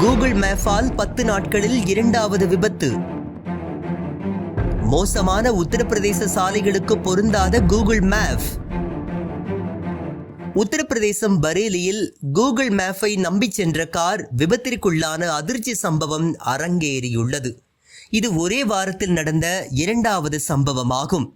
Google மேப்பால் பத்து நாட்களில் இரண்டாவது விபத்து. மோசமான உத்தரப்பிரதேச சாலைகளுக்கு பொருந்தாத கூகுள் மேப். உத்தரப்பிரதேசம் பரேலியில் கூகுள் மேப்பை நம்பி சென்ற கார் விபத்திற்குள்ளான அதிர்ச்சி சம்பவம் அரங்கேறியுள்ளது. இது ஒரே வாரத்தில் நடந்த இரண்டாவது சம்பவமாகும்.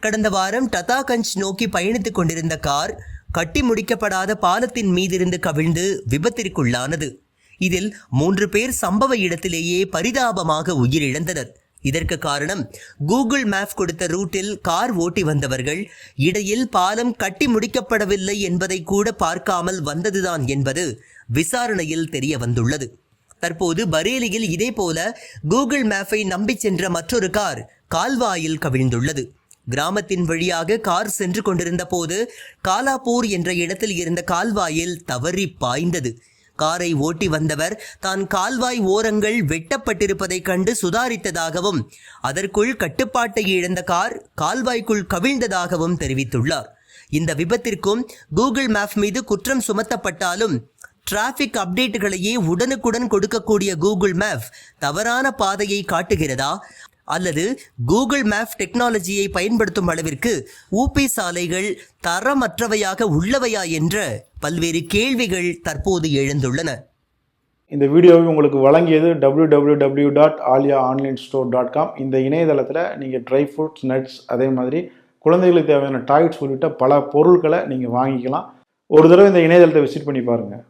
கடந்த வாரம் டதாகஞ்ச் நோக்கி பயணித்துக் கொண்டிருந்த கார் கட்டி முடிக்கப்படாத பாலத்தின் மீதிருந்து கவிழ்ந்து விபத்திற்குள்ளானது. இதில் மூன்று பேர் சம்பவ இடத்திலேயே பரிதாபமாக உயிரிழந்தனர். இதற்கு காரணம் கூகுள் மேப் கொடுத்த ரூட்டில் கார் ஓட்டி வந்தவர்கள் இடையில் பாலம் கட்டி முடிக்கப்படவில்லை என்பதை கூட பார்க்காமல் வந்ததுதான் என்பது விசாரணையில் தெரிய வந்துள்ளது தற்போது பரேலியில் இதேபோல கூகுள் மேப்பை நம்பி சென்ற மற்றொரு கார் கால்வாயில் கவிழ்ந்துள்ளது. கிராமத்தின் வழியாக கார் சென்று கொண்டிருந்த போது காலாப்பூர் என்ற இடத்தில் இருந்த கால்வாயில் தவறி பாய்ந்தது. காரை ஓட்டி வந்தவர் தான் கால்வாய் ஓரங்கள் வெட்டப்பட்டிருப்பதைக் கண்டு சுதாரித்ததாகவும் அதற்குள் கட்டுப்பாட்டை இழந்த கார் கால்வாய்க்குள் கவிழ்ந்ததாகவும் தெரிவித்துள்ளார். இந்த விபத்திற்கும் கூகுள் மேப் மீது குற்றம் சுமத்தப்பட்டாலும் டிராஃபிக் அப்டேட்டுகளையே உடனுக்குடன் கொடுக்கக்கூடிய கூகுள் மேப் தவறான பாதையை காட்டுகிறதா? அல்லது கூகுள் மேப் டெக்னாலஜியை பயன்படுத்தும் அளவிற்கு ஊபி சாலைகள் தரமற்றவையாக உள்ளவையா என்ற பல்வேறு கேள்விகள் தற்போது எழுந்துள்ளன. இந்த வீடியோவை உங்களுக்கு வழங்கியது W W W dot Aliya online store dot com இந்த இணையதளத்தில் நீங்கள் ட்ரை ஃப்ரூட்ஸ் நட்ஸ் அதே மாதிரி குழந்தைகளுக்கு தேவையான டாய்ஸ் உள்ளிட்ட பல பொருட்களை நீங்கள் வாங்கிக்கலாம். ஒரு தடவை இந்த இணையதளத்தை விசிட் பண்ணி பாருங்கள்